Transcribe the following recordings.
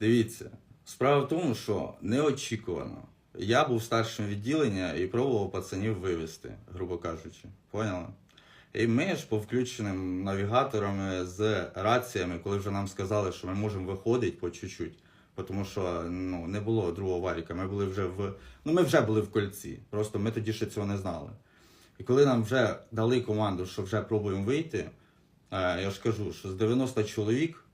Дивіться, справа в тому, що неочікувано. Я був старшим відділення і пробував пацанів вивезти, грубо кажучи. Поняли? І ми ж по включеним навігаторами з раціями, коли вже нам сказали, що ми можемо виходити по чуть-чуть, тому що ну, не було другого варіка. Ми були вже в. Ну, ми вже були в кольці. Просто ми тоді ще цього не знали. І коли нам вже дали команду, що вже пробуємо вийти, е, я ж кажу, що з 90 чоловік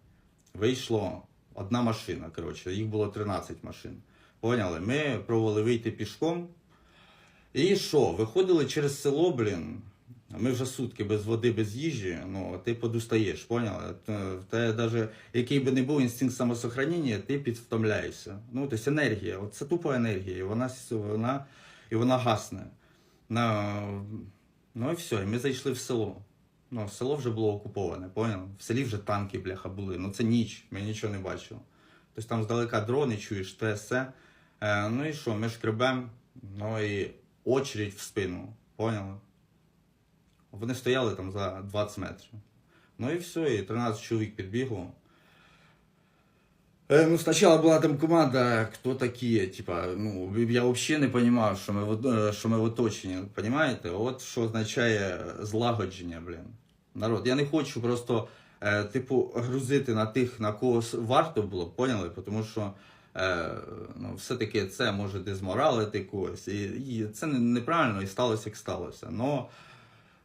вийшло одна машина. Коротше, їх було 13 машин. Поняли? Ми пробували вийти пішком. І що? Виходили через село, блін. Ми вже сутки без води, без їжі, ну ти подустаєш, поняли? Т- В навіть який би не був інстинкт самосохранення, ти підвтомляєшся. Ну, тобто енергія, от це тупа енергія, і вона, вона, і вона гасне. Ну і все, і ми зайшли в село. Ну, село вже було окуповане, поняв? В селі вже танки, бляха, були. Ну це ніч, ми нічого не бачили. Тобто там здалека дрони чуєш, те все. Е, ну і що, ми шкребем, ну і очередь в спину, поняли? Вони стояли там за 20 метрів. Ну і все, і 13 чоловік підбігло. Е, ну, спочатку була там команда, хто такі, типа, ну, я взагалі не розумів, що ми, в е, що ми в оточенні, розумієте? От що означає злагодження, блін. Народ, я не хочу просто, е, типу, грузити на тих, на кого варто було, поняли? Тому що е, ну, все-таки це може дезморалити когось. І, і це неправильно і сталося, як сталося. Но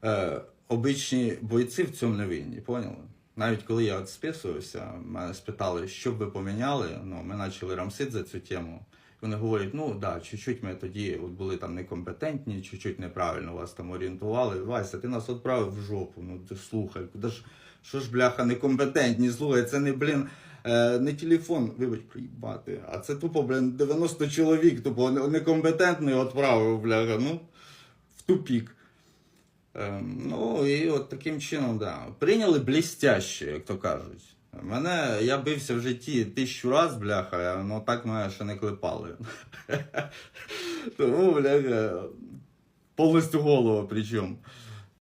е, обичні бойці в цьому не винні, поняли? Навіть коли я списувався, мене спитали, що б ви поміняли, ну, ми почали рамсити за цю тему. Вони говорять, ну да, чуть-чуть ми тоді от були там некомпетентні, чуть-чуть неправильно вас там орієнтували. Вася, ти нас відправив в жопу. Ну ти слухай, куди ж, що ж бляха, некомпетентні, слухай, це не, блін, е, не телефон, вибач, приїбати, а це тупо, блін, 90 чоловік, тупо некомпетентний відправив, бляха, ну, в тупік. Ем, ну і от таким чином, да. Прийняли блістяще, як то кажуть. Мене, я бився в житті тисячу раз, бляха, ну так мене ще не клепали. Тому, бляха, повністю голову причому.